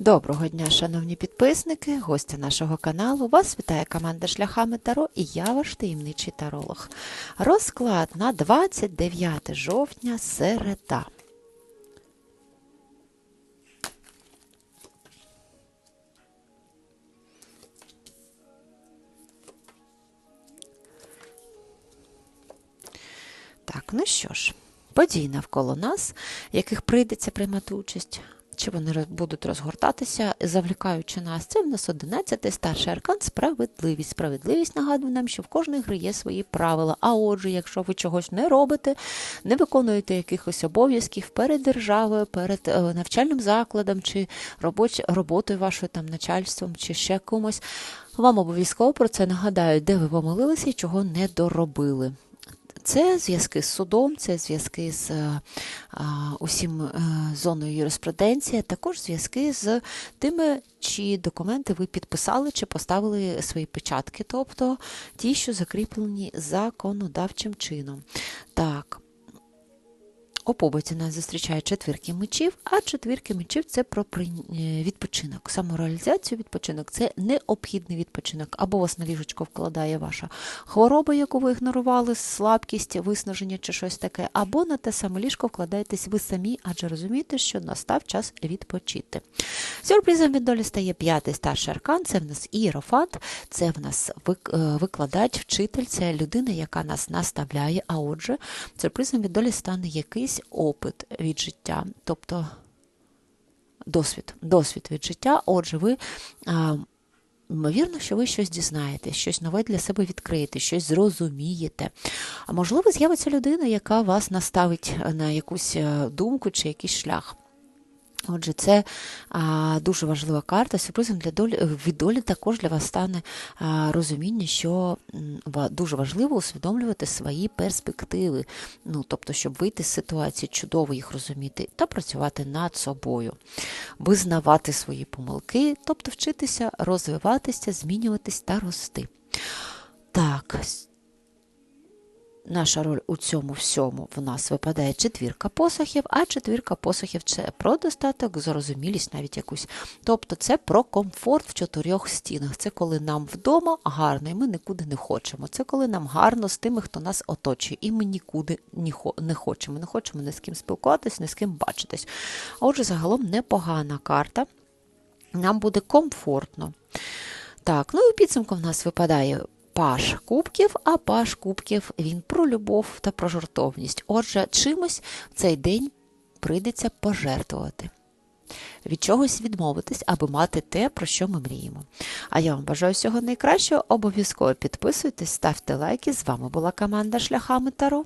Доброго дня, шановні підписники, гості нашого каналу. Вас вітає команда Шляхами Таро і я ваш таємничий таролог. Розклад на 29 жовтня середа. Так, ну що ж, подій навколо нас, яких прийдеться приймати участь. Чи вони будуть розгортатися, завлікаючи нас? Це в нас 11 старший аркан справедливість. Справедливість нагадує нам, що в кожної гри є свої правила. А отже, якщо ви чогось не робите, не виконуєте якихось обов'язків перед державою, перед е, навчальним закладом, чи робоч, роботою вашою там начальством, чи ще комусь, вам обов'язково про це нагадають, де ви помилилися і чого не доробили. Це зв'язки з судом, це зв'язки з е, усім е, зоною юриспруденції, також зв'язки з тими, чи документи ви підписали, чи поставили свої печатки, тобто ті, що закріплені законодавчим чином. Так. У побуті нас зустрічають четвірки мечів, а четвірки мечів це про е, відпочинок. Самореалізацію відпочинок це необхідний відпочинок. Або вас на ліжечко вкладає ваша хвороба, яку ви ігнорували, слабкість, виснаження чи щось таке, або на те саме ліжко вкладаєтесь ви самі, адже розумієте, що настав час відпочити. Сюрпризом від долі стає п'ятий старший аркан. Це в нас ієрофант, це в нас е, викладач, вчитель, це людина, яка нас наставляє. А отже, сюрпризом від долі стане якийсь опит від життя, тобто досвід, досвід від життя. Отже, ви. Ймовірно, що ви щось дізнаєтесь, щось нове для себе відкриєте, щось зрозумієте. А можливо, з'явиться людина, яка вас наставить на якусь е, думку чи якийсь шлях. Отже, це а, дуже важлива карта. Сюрпризом для долі від долі також для вас стане а, розуміння, що дуже важливо усвідомлювати свої перспективи. Ну, тобто, щоб вийти з ситуації, чудово їх розуміти та працювати над собою, визнавати свої помилки, тобто вчитися розвиватися, змінюватись та рости. Так, наша роль у цьому всьому в нас випадає четвірка посохів, а четвірка посохів це про достаток, зрозумілість навіть якусь. Тобто це про комфорт в чотирьох стінах. Це коли нам вдома гарно, і ми нікуди не хочемо. Це коли нам гарно з тими, хто нас оточує, і ми нікуди не хочемо. Не хочемо ні з ким спілкуватись, ні з ким бачитись. Отже, загалом непогана карта. Нам буде комфортно. Так, ну і у підсумку в нас випадає паш кубків, а паш кубків він про любов та про жартовність. Отже, чимось в цей день прийдеться пожертвувати. Від чогось відмовитись, аби мати те, про що ми мріємо. А я вам бажаю всього найкращого. Обов'язково підписуйтесь, ставте лайки. З вами була команда Шляхами Таро.